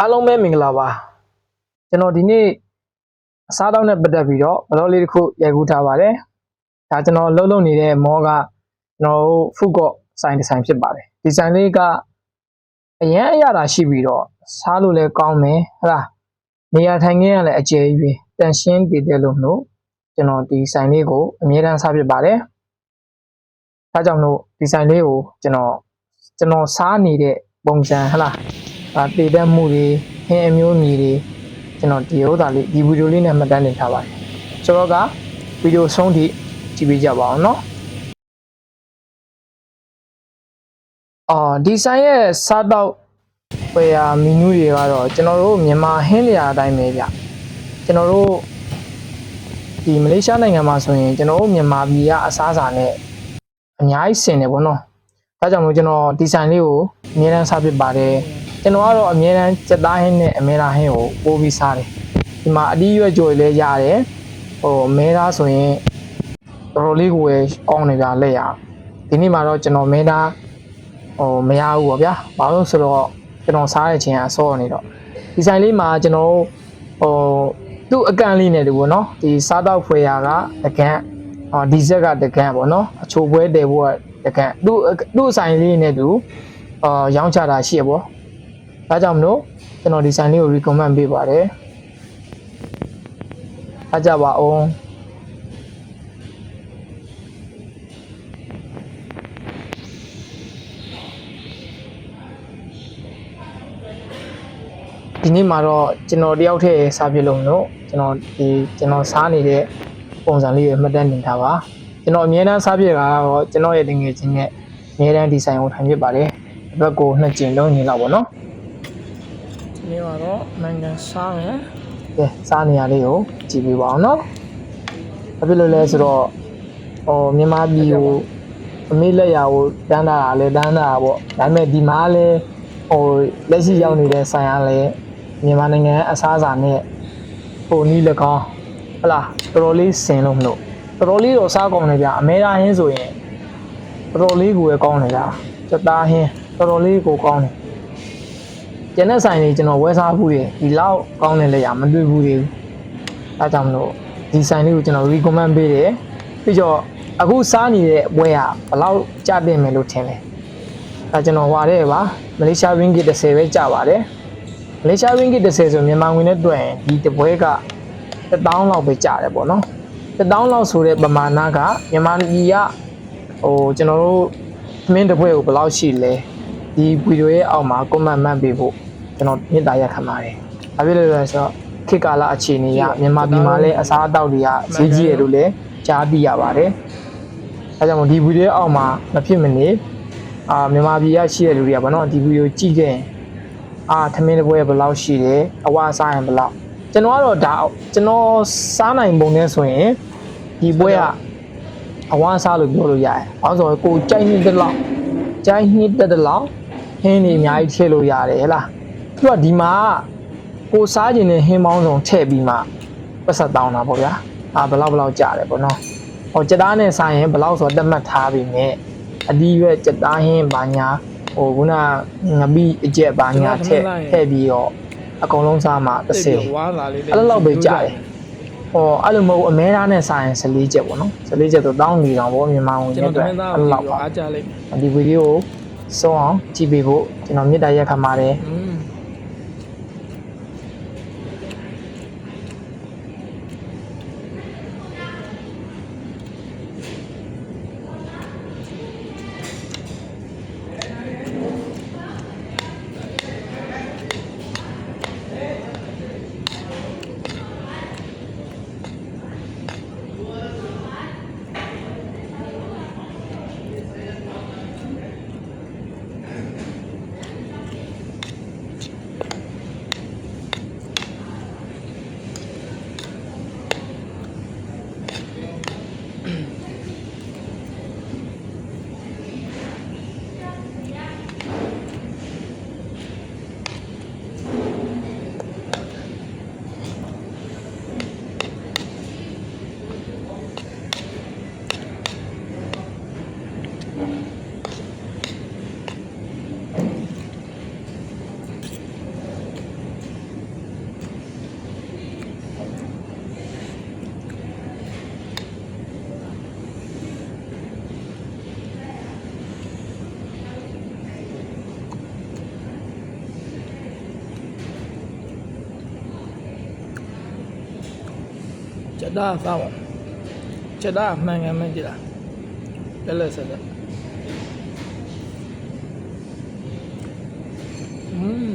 အားလုံးပဲမင်္ဂလာပါကျွန်တော်ဒီနေ့အစားတောက်နဲ့ပတ်သက်ပြီးတော့ဘလော့လေးတစ်ခုရိုက်ကူးထားပါတယ်ဒါကျွန်တော်လှုပ်လှုပ်နေတဲ့မောကကျွန်တော်တို့ဖုကော့ဆိုင်ဒီဇိုင်းဖြစ်ပါတယ်ဒီဇိုင်းလေးကအရန်အရသာရှိပြီးတော့စားလို့လည်းကောင်းမယ်ဟလားနေရာထိုင်ခင်းကလည်းအကျယ်ကြီးပဲတန်ရှင်းတည်တယ်လို့လို့ကျွန်တော်ဒီဆိုင်လေးကိုအမြဲတမ်းစားဖြစ်ပါတယ်ဒါကြောင့်လို့ဒီဆိုင်လေးကိုကျွန်တော်ကျွန်တော်စားနေတဲ့ပုံစံဟလား ဒါတည်တတ်မှုတွေဟင်းအမျိုးအမည်တွေကျွန်တော်ဒီဥစ္စာလေးဒီဗီဒီယိုလေးနဲ့မှတ်တမ်းတင်ထားပါတယ်ဆိုတော့ကဗီဒီယိုဆုံးထိကြည့်ပေးကြပါအောင်နော်အော်ဒီဆိုင်ရဲ့စားတော့ပယ်ယာမီနူးတွေကတော့ကျွန်တော်တို့မြန်မာဟင်းလျာအတိုင်းပဲဗျကျွန်တော်တို့ဒီမလေးရှားနိုင်ငံမှာဆိုရင်ကျွန်တော်တို့မြန်မာပြည်ကအစားအစာနဲ့အများကြီးဆင်တယ်ဗောနော်ဒါကြောင့်မို့ကျွန်တော်ဒီဆိုင်လေးကိုအမြဲတမ်းစားဖြစ်ပါတယ် ကျွန်တော်ကတော့အမြဲတမ်းစက်သားဟင်းနဲ့အမဲသားဟင်းကိုပိုးပြီးစားတယ်ဒီမှာအတီးရွက်ကြွယ်လည်းရတယ်ဟိုမဲသားဆိုရင်တော်တော်လေးကိုပဲကောင်းနေကြလက်ရဒီနေ့မှာတော့ကျွန်တော်မဲသားဟိုမရဘူးပေါ့ဗျာဘာလို့ဆိုတော့ကျွန်တော်စားတဲ့ချိန်ကအစောနေတော့ဒီဆိုင်လေးမှာကျွန်တော်ဟိုသူ့အကန့်လေးနဲ့တူပေါ့နော်ဒီစားတော့ဖွယ်ရာကတကန့်ဟောဒီဇက်ကတကန့်ပေါ့နော်အချိုပွဲတယ်ဖို့ကတကန့်သူ့သူ့ဆိုင်လေးနဲ့တူအာရောင်းချတာရှိရပေါ့ ဒါကြောင့်မလို့ကျွန်တော်ဒီဆိုင်လေးကို recommend ပေးပါတယ်အားကြပါအောင်ဒီနေ့မှာတော့ကျွန်တော်တယောက်တည်းစားပြလို့မလို့ကျွန်တော်ဒီကျွန်တော်စားနေတဲ့ပုံစံလေးကိုမှတ်တမ်းတင်ထားပါကျွန်တော်အမြဲတမ်းစားပြတာကတော့ကျွန်တော်ရဲ့တငယ်ချင်းနဲ့အမြဲတမ်းဒီဆိုင်ကိုထိုင်ဖြစ်ပါတယ်ဒီဘက်ကိုနှစ်ကျင်လုံးညီလောက်ပါနော်ဒီ နေ့မှာတော့နိုင်ငံစားမယ်ကဲစားနေရလေးကိုကြည့်ပေးပါအောင်နော်ဘာဖြစ်လို့လဲဆိုတော့ဟိုမြန်မာပြည်ကိုအမေလက်ရာကိုတန်းတာကလည်းတန်းတာပေါ့ဒါပေမဲ့ဒီမှာလည်းဟိုလက်ရှိရောက်နေတဲ့ဆိုင်ကလည်းမြန်မာနိုင်ငံအစားအစာနဲ့ဟိုနီး၎င်းဟလာတော်တော်လေးဆင်လို့မလို့တော်တော်လေးတော့စားကောင်းတယ်ဗျအမေရာဟင်းဆိုရင်တော်တော်လေးကိုပဲကောင်းတယ်ဗျစက်သားဟင်းတော်တော်လေးကိုကောင်းတယ် ကျန်တဲ့ဆိုင်တွေကျွန်တော်ဝယ်စားဖို့ရဒီလောက်ကောင်းတဲ့လက်ရမတွေ့ဘူးတွေအဲဒါကြောင့်မလို့ဒီဆိုင်လေးကိုကျွန်တော် recommend ပေးတယ်ပြီးတော့အခုစားနေတဲ့ဝယ်ကဘယ်လောက်ကျတင်မယ်လို့ထင်လဲအဲကျွန်တော်ဟွာတဲ့ပါမလေးရှား ringgit 30ပဲကျပါတယ်မလေးရှား ringgit 30ဆိုမြန်မာငွေနဲ့တွက်ရင်ဒီတစ်ပွဲက1000လောက်ပဲကျတယ်ပေါ့နော်1000လောက်ဆိုတဲ့ပမာဏကမြန်မာပြည်ကဟိုကျွန်တော်တို့မင်းတစ်ပွဲကိုဘယ်လောက်ရှိလဲဒီဗီဒီယိုရဲ့အောက်မှာ comment မှတ်ပေးဖို့ ကျွန်တော်မြင့်တာရက်ခံပါတယ်။ဘာဖြစ်လို့လဲဆိုတော့ခေတ်ကာလအခြေအနေရမြန်မာပြည်မှာလည်းအစားအသောက်တွေကဈေးကြီးရလို့လည်းကြားသိရပါတယ်။အဲကြောင့်မို့ဒီဗီဒီယိုအောက်မှာမဖြစ်မနေအာမြန်မာပြည်ရရှိတဲ့လူတွေကဘာလို့ဒီဗီဒီယိုကြည့်ခဲ့ရင်အာထမင်းတစ်ပွဲဘယ်လောက်ရှိတယ်အဝအစားရင်ဘယ်လောက်ကျွန်တော်ကတော့ဒါကျွန်တော်စားနိုင်ပုံနဲ့ဆိုရင်ဒီပွဲကအဝအစားလို့ပြောလို့ရတယ်။ဘာလို့ဆိုတော့ကိုကြိုက်နေတဲ့လောက်ကြိုက်နေတဲ့လောက်ဟင်းနေအများကြီးထည့်လို့ရတယ်ဟဲ့လား။ သူကဒီမှာကိုစားခြင်းနဲ့ဟင်းပေါင်းဆောင်ထည့်ပြီးမှပတ်ဆက်တောင်းတာပေါ့ဗျာအာဘယ်လောက်ဘယ်လောက်ကြာတယ်ပေါ့နော်ဟောကြက်သားနဲ့စားရင်ဘယ်လောက်ဆိုတော့တက်မှတ်ထားပြီးမြဲအဒီရွက်ကြက်သားဟင်းဘာညာဟိုခုနငပိအကျက်ဘာညာထည့်ထည့်ပြီးတော့အကုန်လုံးစားမှ30ဝါလာလေးအဲ့လိုလောက်ပဲကြာတယ်ဟောအဲ့လိုမဟုတ်အမဲသားနဲ့စားရင်14ချက်ပေါ့နော်14ချက်ဆိုတောင်းနေတောင်ပေါ့မြန်မာဝင်ကျွန်တဲ့တော်အတွက်အဲ့လိုသမင်းသားကိုလောက်ပါအားကြလိုက်မယ်ဒီဗီဒီယိုကိုစုံအောင်ကြည့်ပေးဖို့ကျွန်တော်မြစ်တာရက်ခံပါတယ် ချက်သားစားပါချက်သားမှန်ကန်မှန်ကြည့်လားလဲလဲဆက်ဆက်อืม